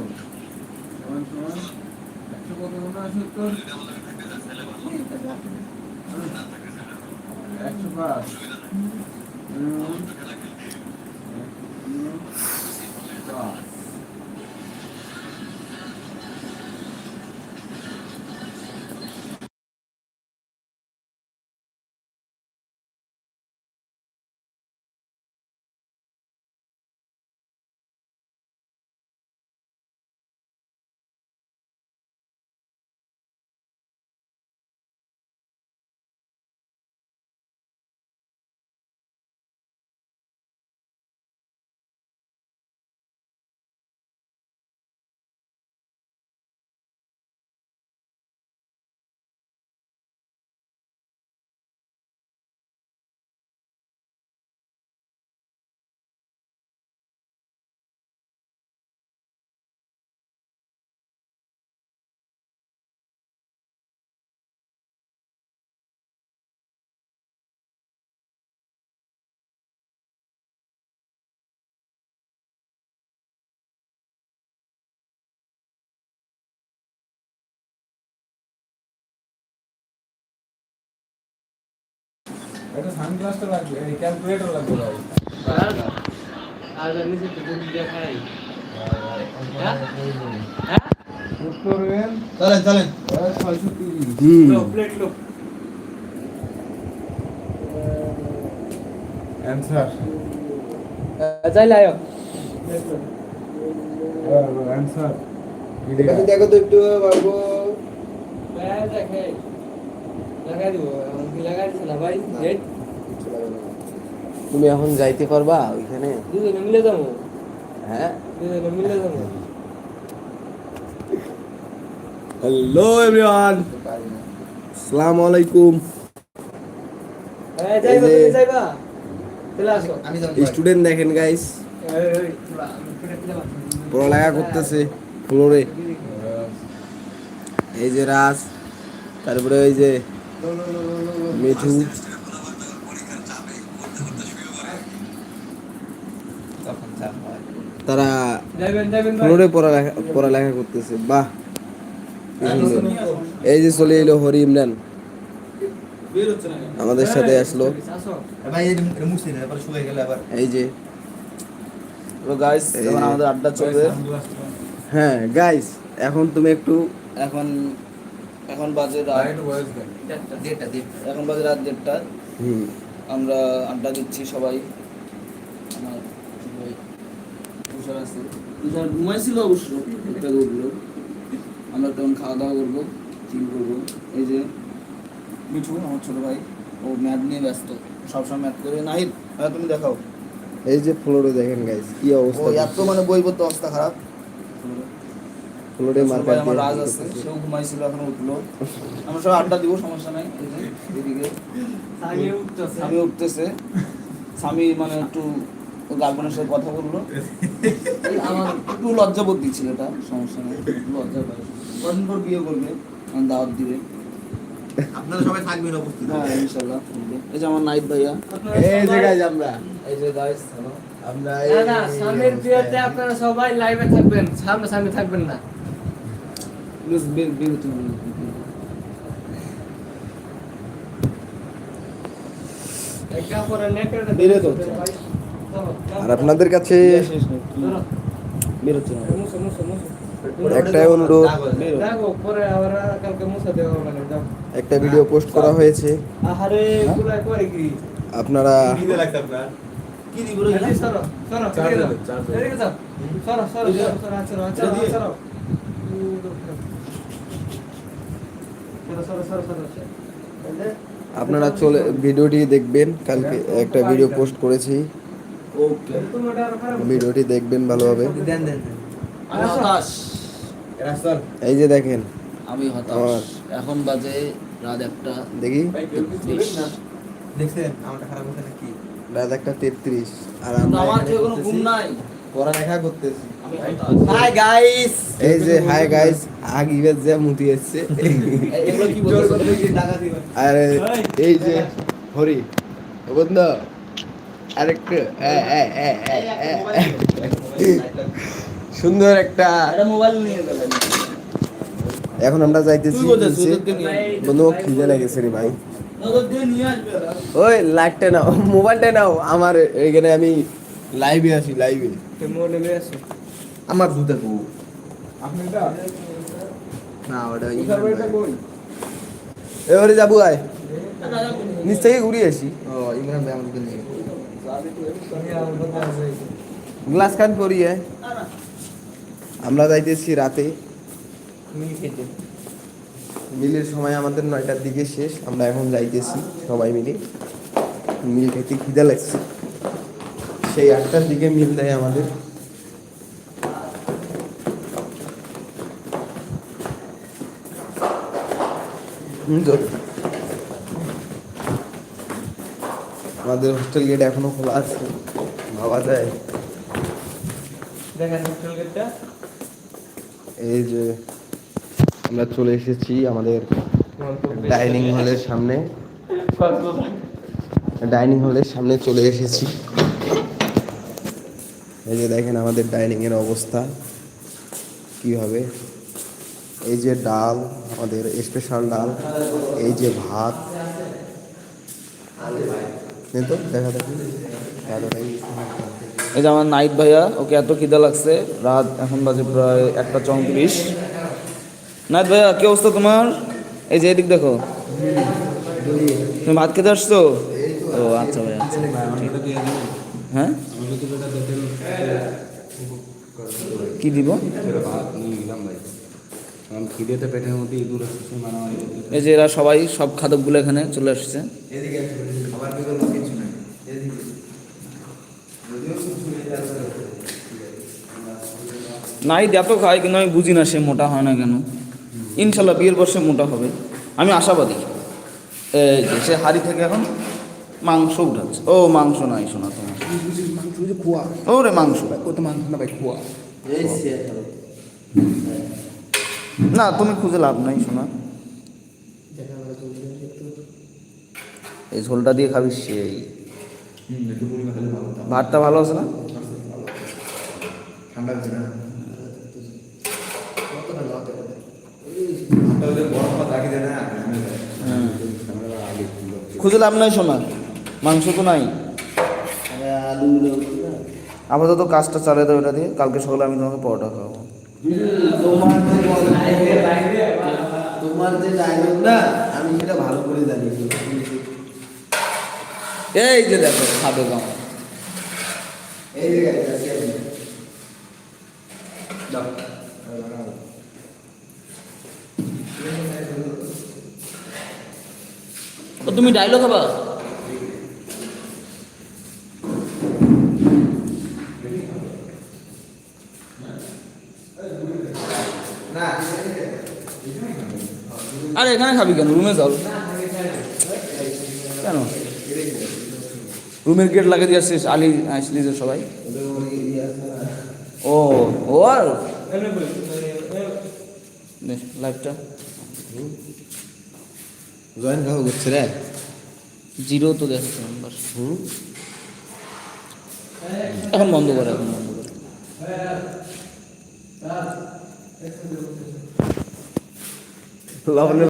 সমান সমান একশো কত উনসত্তর একশো পাঁচ। একটা সানগ্লাসটা লাগবে এই ক্যালকুলেটর লাগবে ভাই। আর নিচে তো দুধ দেখাই। হ্যাঁ? হ্যাঁ? শুট করবেন চলেন। চলেন ছয়শো তিরিশ লো প্লেট লো। অ্যান্সার চাইলে আয়ো অ্যান্সার দেখো তো একটু বাবু দেখাই। লাগাই দিব লাগাই দিছে না ভাই এই তুমি এখন যাইতে পারবা ওইখানে? দুজনে মিলে যাব। হ্যাঁ? দুজনে মিলে যাব। হ্যালো এভরিওয়ান আসসালামু আলাইকুম হ্যাঁ স্টুডেন্ট দেখেন গাইস। পড়ালেখা করতেছে ফ্লোরে এই যে রাজ তারপরে ওই যে। মিঠু। তারা ফ্লোরে পড়ালেখা পড়ালেখা করতেছে বাহ। এই যে চলে এলো হরি ইমরান। আমাদের সাথে আসলো। এই যে। গাইস এখন আমাদের আড্ডা চলবে। হ্যাঁ গাইস এখন তুমি একটু এখন এখন বাজে রাত এখন বাজে রাত দেড়টা। হুম। আমরা আড্ডা দিচ্ছি সবাই আমার ভাই তুষার আছে। তুষার ঘুমাইছিল অবশ্য একটা উঠল আমরা তখন খাওয়া দাওয়া করব চিল করব। এই যে মিঠু আমার ছোট ভাই ও ম্যাথ নিয়ে ব্যস্ত। সবসময় ম্যাথ করে। নাহিদ হ্যাঁ তুমি দেখাও। এই যে ফ্লোরে দেখেন গাইস কি ও অবস্থা এত মানে বই পড়তে অবস্থা খারাপ। ফ্লোরে মার্কার আমার রাজ আছে সেও ঘুমাইছিল এখন উঠল। আমরা সব আড্ডা দিব সমস্যা নাই। এই এদিকে। আমি উঠতেছে। স্বামী উঠতেছে। স্বামী মানে একটু ও গার্লফ্রেন্ডের সাথে কথা বলল। আমার একটু লজ্জাবোধ দিচ্ছিল এটা সমস্যা নেই একটু লজ্জা পায় কদিন পর বিয়ে করবে দাওয়াত দিবে। আপনারা সবাই থাকবেন উপস্থিত। হ্যাঁ ইনশাল্লাহ এই যে আমার নাইট ভাইয়া। এই যে গাইস আমরা। এই যে গাইস আমরা না না স্বামীর বিয়েতে আপনারা সবাই লাইভে থাকবেন সামনে সামনে থাকবেন না। বেশ বের বের হতে হবে। একটা পরে নেকড়ে বেরো তো হচ্ছে। আর আপনাদের কাছে একটাই অনুরোধ একটা ভিডিও পোস্ট করা হয়েছে আপনারা আপনারা চলে ভিডিওটি দেখবেন। কালকে একটা ভিডিও পোস্ট করেছি ওকে তোমারটা আরও খারাপ ভিডিওটি দেখবেন ভালোভাবে। রাস্তার এই যে দেখেন। আমি হতাশ। এখন বাজে রাত একটা দেখি। দেখছেন আমারটা খারাপ হচ্ছে নাকি? রাত একটা তেত্রিশ আর আমার কোনো ঘুম নাই। পড়ালেখা করতেছি। আমি হাই গাইস এই যে হাই গাইস যে মুতি এসছে। আর এই যে হরি। বন্ধু। আরেকটু। সুন্দর একটা এখন আমরা যাইতেছি বন্ধু খিদে লেগেছে রে ভাই। ওই লাইটটা নাও মোবাইলটা নাও। আমার এখানে আমি লাইভে আছি লাইভে আমার আপনি এটা না ওটা এবারে যাব আয়। নিচ থেকে ঘুরিয়ে আসি। ও ইমরান ভাই জুতা নিয়ে তুমি আমার কথা আছে গ্লাস খান করিয়ে আমরা যাইতেছি রাতে। মিলের সময় আমাদের নয়টার দিকে শেষ আমরা এখন যাইতেছি সবাই মিলে। মিল খেতে খিদে লাগছে। সেই আটটার দিকে মিল দেয় আমাদের। হুম তো আমাদের হোস্টেল গেট এখনও খোলা আছে ভাবা যায়। দেখেন হোটেল গেটটা এই যে আমরা চলে এসেছি আমাদের ডাইনিং হলের সামনে। ডাইনিং হলের সামনে চলে এসেছি। এই যে দেখেন আমাদের ডাইনিং এর অবস্থা কি হবে? এই যে ডাল আমাদের স্পেশাল ডাল এই যে ভাত। তো দেখা দেখি এই যে আমার নাইট ভাইয়া ওকে এত খিদা লাগছে রাত এখন বাজে প্রায় একটা চৌত্রিশ। নাইট ভাইয়া কি অবস্থা তোমার? এই যে এদিক দেখো। তুমি ভাত খেতে আসছো? ও আচ্ছা ভাই আচ্ছা। হ্যাঁ? কি দিব? এই যে এরা সবাই সব খাদকগুলো এখানে চলে আসছে এদিকে আমার বিকল্প কিছু নাই এদিকে যদিও কিছু নেই তারপরে নাইট এত খায় কিন্তু আমি বুঝি না সে মোটা হয় না কেন। ইনশাল্লাহ বিয়ের বর্ষে মোটা হবে। আমি আশাবাদী। সে হাড়ি থেকে এখন মাংস উঠাচ্ছে। ও মাংস নাই শোনা তোমার। খোয়া ও রে মাংস। কত মাংস না ভাই খোয়া না তুমি খুঁজে লাভ নাই শোনা এই ঝোলটা দিয়ে খাবি সেই। ভাতটা ভালো আছে না? ঠান্ডা হচ্ছে না খুঁজে লাভ নাই শোনা মাংস তো নাই। আপাতত কাজটা চালিয়ে দেবো এটা দিয়ে কালকে সকালে আমি তোমাকে পরোটা খাওয়াবো। তোমার যে ডায়লগ না আমি সেটা ভালো করে জানি। এই যে দেখো খাবে গাও এই যে আপনি। তুমি ডাইলগ খাবা? আরে এখানে খাবি কেন? রুমে যাও। কেন? রুমের গেট লাগিয়ে দিয়ে আসছিস আলি আসলি যে সবাই? ও ও আর? লাইফটা জয়েন খাব করছে রে। জিরো তো দেখাচ্ছে নাম্বার। হুম। এখন বন্ধ করে এখন বন্ধ করে। লবণের